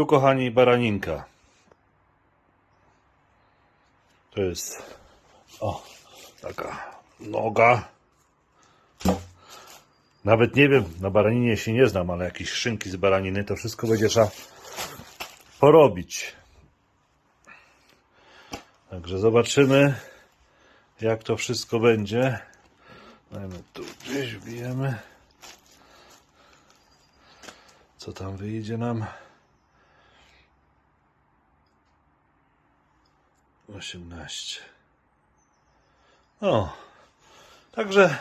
Tu, kochani, baraninka. To jest, o, taka noga. Nawet nie wiem, na baraninie się nie znam, ale jakieś szynki z baraniny, to wszystko będzie trzeba porobić. Także zobaczymy, jak to wszystko będzie. Dajmy tu gdzieś, wbijemy. Co tam wyjdzie nam? 18. O, także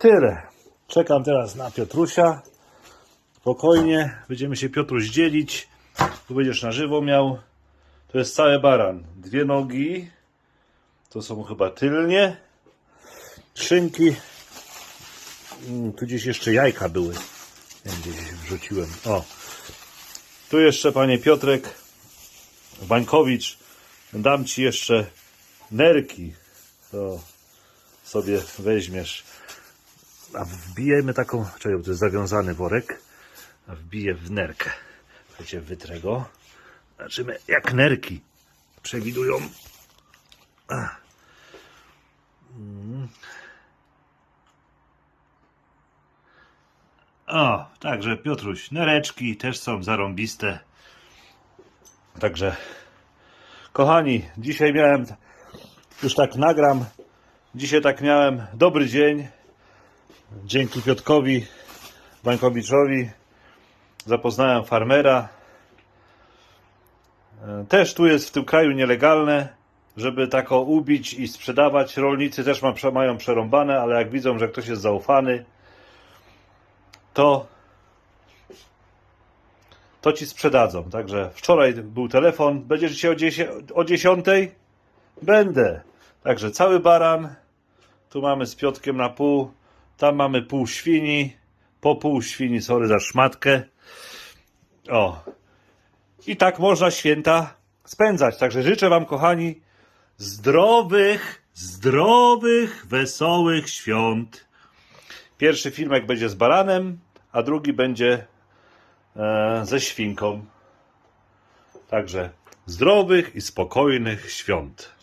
tyle. Czekam teraz na Piotrusia. Spokojnie, będziemy się Piotruś dzielić. Tu będziesz na żywo miał. To jest cały baran. Dwie nogi. To są chyba tylnie. Szynki. Mm, Tu gdzieś jeszcze jajka były. Gdzieś wrzuciłem. O. Tu jeszcze panie Piotrek Bańkowicz. Dam ci jeszcze nerki. To sobie weźmiesz. A wbijemy taką. Czekaj, to jest zawiązany worek. A wbiję w nerkę. Słuchajcie, wytrę go. Zobaczymy, jak nerki przewidują. Mm. O, także Piotruś, nereczki też są zarąbiste. Także, kochani, dzisiaj miałem, już tak nagram, dzisiaj tak miałem dobry dzień. Dzięki Piotkowi Bańkowiczowi zapoznałem farmera. E, Też tu jest w tym kraju nielegalne, żeby tako ubić i sprzedawać. Rolnicy też ma, mają przerąbane, ale jak widzą, że ktoś jest zaufany, to to ci sprzedadzą. Także wczoraj był telefon. Będziesz dzisiaj o, 10, o 10? Będę. Także cały baran. Tu mamy z Piotkiem na pół. Tam mamy pół świni. Po pół świni, sorry za szmatkę. O. I tak można święta spędzać. Także życzę Wam, kochani, zdrowych, zdrowych, wesołych świąt. Pierwszy filmek będzie z baranem, a drugi będzie ze świnką. Także zdrowych i spokojnych świąt.